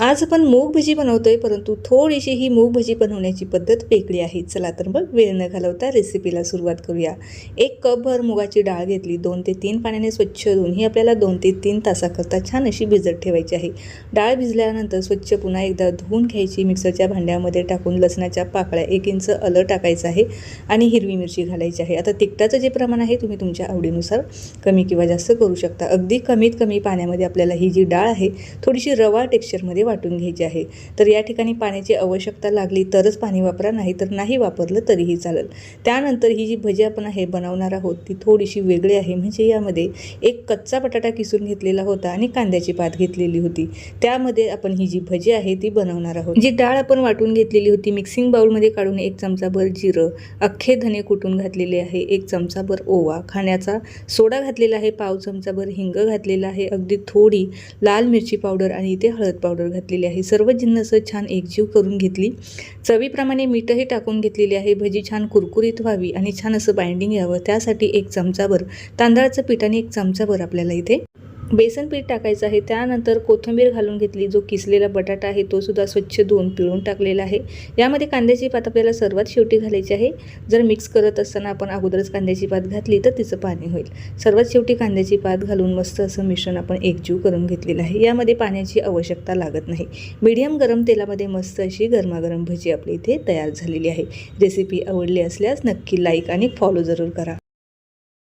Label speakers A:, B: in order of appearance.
A: आज आपण मूग भजी बनवतोय परंतु थोडीशी ही मूग भजी बनवण्याची पद्धत वेगळी आहे. चला तर मग वेळ न घालवता रेसिपीला सुरुवात करूया. एक कपभर मुगाची डाळ घेतली. दोन ते तीन पाण्याने स्वच्छ धुवून ही आपल्याला दोन ते तीन तासाकरता छान अशी भिजत ठेवायची आहे. डाळ भिजल्यानंतर स्वच्छ पुन्हा एकदा धुवून घ्यायची. मिक्सरच्या भांड्यामध्ये टाकून लसणाच्या पाकळ्या एक इंच अलं टाकायचं आहे आणि हिरवी मिरची घालायची आहे. आता तिखटाचं जे प्रमाण आहे तुम्ही तुमच्या आवडीनुसार कमी किंवा जास्त करू शकता. अगदी कमीत कमी पाण्यामध्ये आपल्याला ही जी डाळ आहे थोडीशी रवा टेक्स्चरमध्ये वाटून घ्यायची आहे. तर या ठिकाणी पाण्याची आवश्यकता लागली तरच पाणी वापरा नाही तर नाही वापरलं तरीही चालेल. त्यानंतर ही जी भजी आपण आहे बनवणार आहोत ती थोडीशी वेगळी आहे. म्हणजे यामध्ये एक कच्चा बटाटा किसून घेतलेला होता आणि कांद्याची पात घेतलेली होती. त्यामध्ये आपण ही जी भजी आहे ती बनवणार आहोत. जी डाळ आपण वाटून घेतलेली होती मिक्सिंग बाउलमध्ये काढून एक चमचाभर जिरं अख्खे धने कुटून घातलेले आहे एक चमचाभर ओवा खाण्याचा सोडा घातलेला आहे पाव चमचाभर हिंग घातलेला आहे अगदी थोडी लाल मिरची पावडर आणि इथे हळद पावडर घातलेली आहे. सर्व जिन्नसं छान एकजीव करून घेतली. चवीप्रमाणे मीठही टाकून घेतलेली आहे. भजी छान कुरकुरीत व्हावी आणि छान असं बाइंडिंग यावं. त्यासाठी एक चमचाभर तांदळाचं पीठ आणि एक चमचाभर आपल्याला इथे बेसन पीठ टाकायचं आहे. त्यानंतर कोथिंबीर घालून घेतली. जो किसलेला बटाटा आहे तो सुद्धा स्वच्छ धुवून पिळून टाकलेला आहे. यामध्ये कांद्याची पात आपल्याला सर्वात शेवटी घालायची आहे. जर मिक्स करत असताना आपण अगोदरच कांद्याची पात घातली तर तिचं पाणी होईल. सर्वात शेवटी कांद्याची पात घालून मस्त असं मिश्रण आपण एकजीव करून घेतलेलं आहे. यामध्ये पाण्याची आवश्यकता लागत नाही. मीडियम गरम तेलामध्ये मस्त अशी गरमागरम भजी आपली इथे तयार झालेली आहे. रेसिपी आवडली असल्यास नक्की लाईक आणि फॉलो जरूर करा.